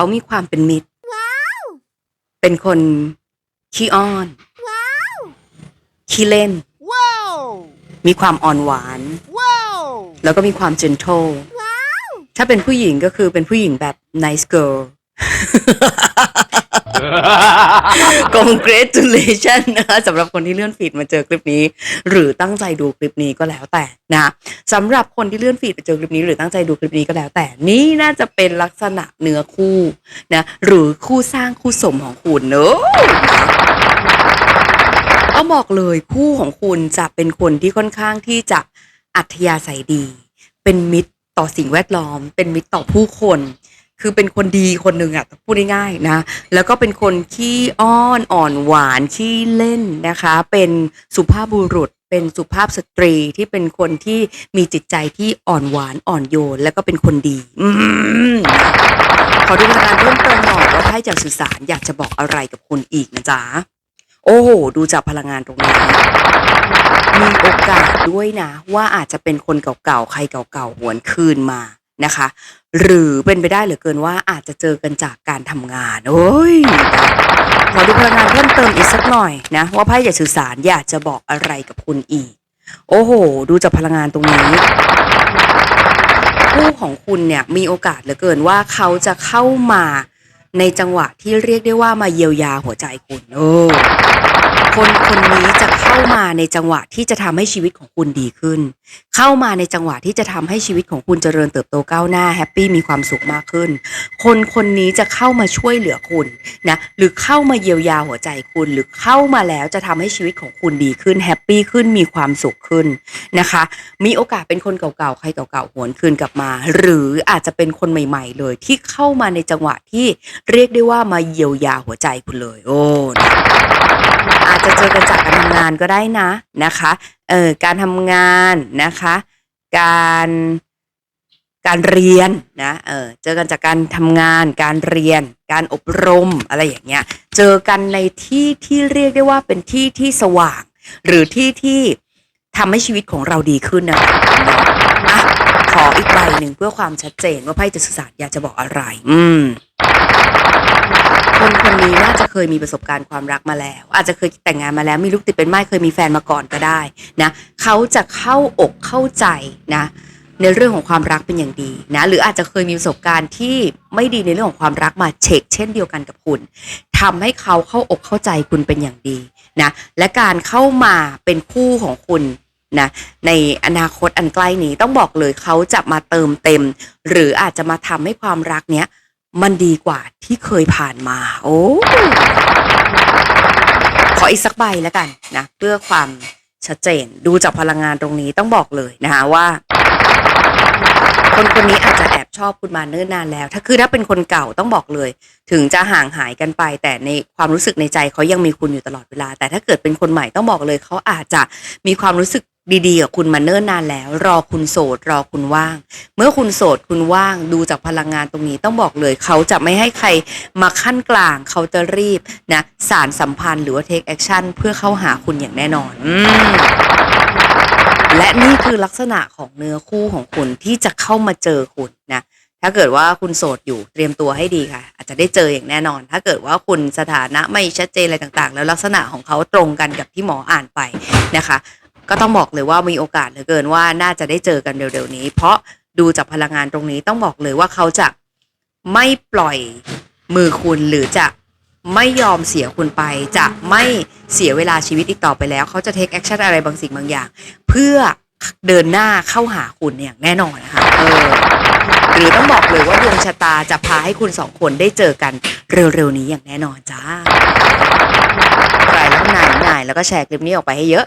เขามีความเป็นมิตร เป็นคนขี้อ้อน ขี้เล่น Wow! มีความอ่อนหวาน Wow! แล้วก็มีความ gentle ถ้าเป็นผู้หญิงก็คือเป็นผู้หญิงแบบ nice girl congratulation นะคะสำหรับคนที่เลื่อนฟีดมาเจอคลิปนี้ หรือตั้งใจดูคลิปนี้ก็แล้วแต่นะสำหรับคนที่เลื่อนฟีดมาเจอคลิปนี้ หรือตั้งใจดูคลิปนี้ก็แล้วแต่นี่น่าจะเป็นลักษณะเนื้อคู่นะหรือคู่สร้างคู่สมของคุณเนอะต้องบอกเลยคู่ของคุณจะเป็นคนที่ค่อนข้างที่จะอัธยาศัยดี เป็นมิตรต่อสิ่งแวดล้อม เป็นมิตรต่อผู้คน คือเป็นคนดีคนหนึ่งอะพูดง่ายๆนะ แล้วก็เป็นคนขี้อ้อนอ่อนหวานขี้เล่นนะคะ เป็นสุภาพบุรุษ เป็นสุภาพสตรีที่เป็นคนที่มีจิตใจที่อ่อนหวานอ่อนโยน แล้วก็เป็นคนดีอขอดูพลังงานเพิ่มเติมหน่อยว่าไพ่จากสื่อสารอยากจะบอกอะไรกับคุณอีกนะจ๊ะโอ้โหดูจากพลังงานตรงนี้มีโอกาสด้วยนะ ว่าอาจจะเป็นคนเก่าๆใครเก่าๆหวนคืนมา นะคะ หรือเป็นไปได้เหลือเกินว่าอาจจะเจอกันจากการทำงาน โอ้ยขอดูพลังงานเพิ่มเติมอีกสักหน่อยนะ ว่าไพ่อยากสื่อสารอยากจะบอกอะไรกับคุณอีก โอ้โห ดูจากพลังงานตรงนี้คู่ของคุณเนี่ยมีโอกาสเหลือเกินว่าเขาจะเข้ามาในจังหวะที่เรียกได้ว่ามาเยียวยาหัวใจคุณโอ้ คนคนนี้จะเข้ามาในจังหวะที่จะทำให้ชีวิตของคุณดีขึ้น เข้ามาในจังหวะที่จะทำให้ชีวิตของคุณเจริญเติบโตก้าวหน้าแฮปปี้มีความสุขมากขึ้น คนคนนี้จะเข้ามาช่วยเหลือคุณนะหรือเข้ามาเยียวยาหัวใจคุณ หรือเข้ามาแล้วจะทำให้ชีวิตของคุณดีขึ้นแฮปปี้ขึ้นมีความสุขขึ้นนะคะ มีโอกาสเป็นคนเก่าๆใครเก่าๆหวนคืนกลับมา หรืออาจจะเป็นคนใหม่ ๆ เลยที่เข้ามาในจังหวะที่เรียกได้ว่ามาเยียวยาหัวใจคุณเลย โอ้อาจจะเจอกันจากการทำงานก็ได้นะนะคะเออการทำงานนะคะ การการเรียนนะเออเจอกันจากการทำงาน การเรียน การอบรมอะไรอย่างเงี้ยเจอกันในที่ที่เรียกได้ว่าเป็นที่ที่สว่าง หรือที่ที่ทำให้ชีวิตของเราดีขึ้นนะคะอะขออีกใบหนึ่งเพื่อความชัดเจนว่าไพ่จะสื่อสารอยากจะบอกอะไร อืม นี้น่าจะเคยมีประสบการณ์ความรักมาแล้ว อาจจะเคยแต่งงานมาแล้วมีลูกติดเป็นไม้เคยมีแฟนมาก่อนก็ได้นะเขาจะเข้าอกเข้าใจนะในเรื่องของความรักเป็นอย่างดีนะหรืออาจจะเคยมีประสบการณ์ที่ไม่ดีในเรื่องของความรักมาเช็คเช่นเดียวกันกับคุณทำให้เขาเข้าอกเข้าใจคุณเป็นอย่างดีนะและการเข้ามาเป็นคู่ของคุณนะในอนาคตอันใกล้นี้ต้องบอกเลยเขาจะมาเติมเต็ม หรืออาจจะมาทำให้ความรักเนี้ย มันดีกว่าที่เคยผ่านมา โอ้ขออีกสักใบแล้วกันนะ เพื่อความชัดเจนดูจากพลังงานตรงนี้ต้องบอกเลยนะคะว่า คนคนนี้อาจจะแอบชอบคุณมาเนิ่นนานแล้ว ถ้าคือถ้าเป็นคนเก่าต้องบอกเลย ถึงจะห่างหายกันไป แต่ในความรู้สึกในใจเขายังมีคุณอยู่ตลอดเวลา แต่ถ้าเกิดเป็นคนใหม่ต้องบอกเลยเขาอาจจะมีความรู้สึก ดีๆกับคุณมาเนิ่นนานแล้ว รอคุณโสด รอคุณว่าง เมื่อคุณโสดคุณว่างดูจากพลังงานตรงนี้ต้องบอกเลย เขาจะไม่ให้ใครมาขั้นกลาง เขาจะรีบนะสารสัมพันธ์หรือว่า take action เพื่อเข้าหาคุณอย่างแน่นอนอืมและนี่คือลักษณะของเนื้อคู่ของคุณที่จะเข้ามาเจอคุณนะถ้าเกิดว่าคุณโสดอยู่เตรียมตัวให้ดีค่ะ อาจจะได้เจออย่างแน่นอน ถ้าเกิดว่าคุณสถานะไม่ชัดเจนอะไรต่างๆ แล้วลักษณะของเขาตรงกันกับที่หมออ่านไปนะคะ ก็ต้องบอกเลยว่ามีโอกาสเหลือเกินว่าน่าจะได้เจอกันเร็วๆนี้ เพราะดูจากพลังงานตรงนี้ต้องบอกเลยว่าเขาจะไม่ปล่อยมือคุณหรือจะไม่ยอมเสียคุณไป จะไม่เสียเวลาชีวิตอีกต่อไปแล้ว เขาจะ take action อะไรบางสิ่งบางอย่าง เพื่อเดินหน้าเข้าหาคุณอย่างแน่นอนนะคะเออหรือต้องบอกเลยว่าดวงชะตาจะพาให้คุณสองคนได้เจอกันเร็วๆนี้อย่างแน่นอนจ้าใครแล้วนายนายแล้วก็แชร์คลิปนี้ออกไปให้เยอะ